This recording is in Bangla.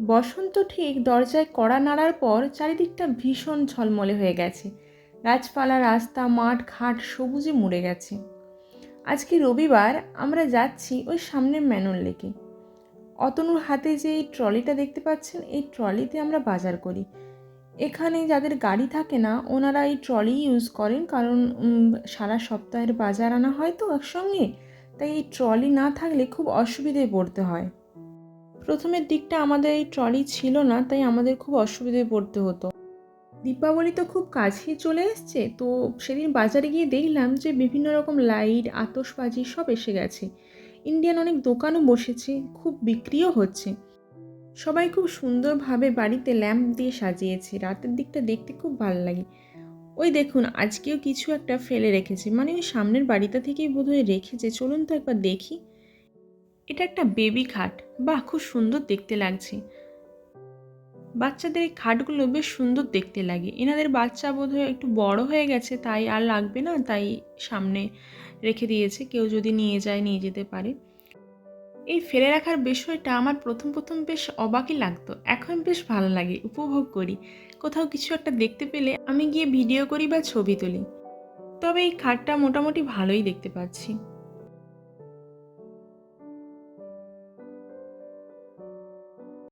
বসন্ত ঠিক দরজায় কড়া নাড়ার পর চারিদিকটা ভীষণ ঝলমলে হয়ে গেছে। গাছপালা, রাস্তা, মাঠ, ঘাট সবুজে মুড়ে গেছে। আজকে রবিবার আমরা যাচ্ছি ওই সামনের ম্যানন লেকে। অতনুর হাতে যে এই ট্রলিটা দেখতে পাচ্ছেন, এই ট্রলিতে আমরা বাজার করি। এখানে যাদের গাড়ি থাকে না, ওনারা এই ট্রলি ইউজ করেন কারণ সারা সপ্তাহের বাজার আনা হয় তো একসঙ্গে। তাই এই ট্রলি না থাকলে খুব অসুবিধায় পড়তে হয়। প্রথমের দিকটা আমাদের এই ট্রলি ছিল না, তাই আমাদের খুব অসুবিধায় পড়তে হতো। দীপাবলি তো খুব কাছেই চলে এসছে, তো সেদিন বাজারে গিয়ে দেখলাম যে বিভিন্ন রকম লাইট আতসবাজি সব এসে গেছে। ইন্ডিয়ান অনেক দোকানও বসেছে, খুব বিক্রিও হচ্ছে। সবাই খুব সুন্দরভাবে বাড়িতে ল্যাম্প দিয়ে সাজিয়েছে, রাতের দিকটা দেখতে খুব ভালো লাগে। ওই দেখুন, আজকেও কিছু একটা ফেলে রেখেছে মানে ওই সামনের বাড়িটা থেকেই বোধহয় রেখেছে, চলুন তো একবার দেখি। এটা একটা বেবি খাট। বাহ, খুব সুন্দর দেখতে লাগছে। বাচ্চাদের এই খাটগুলো বেশ সুন্দর দেখতে লাগে। এনাদের বাচ্চা বোধহয় একটু বড় হয়ে গেছে, তাই আর লাগবে না, তাই সামনে রেখে দিয়েছে। কেউ যদি নিয়ে যায়, নিয়ে যেতে পারে। এই ফেলে রাখার বিষয়টা আমার প্রথম প্রথম বেশ অবাকই লাগতো। এখন বেশ ভালো লাগে, উপভোগ করি। কোথাও কিছু একটা দেখতে পেলে আমি গিয়ে ভিডিও করি বা ছবি তুলি। তবে এই খাটটা মোটামুটি ভালোই দেখতে পাচ্ছি।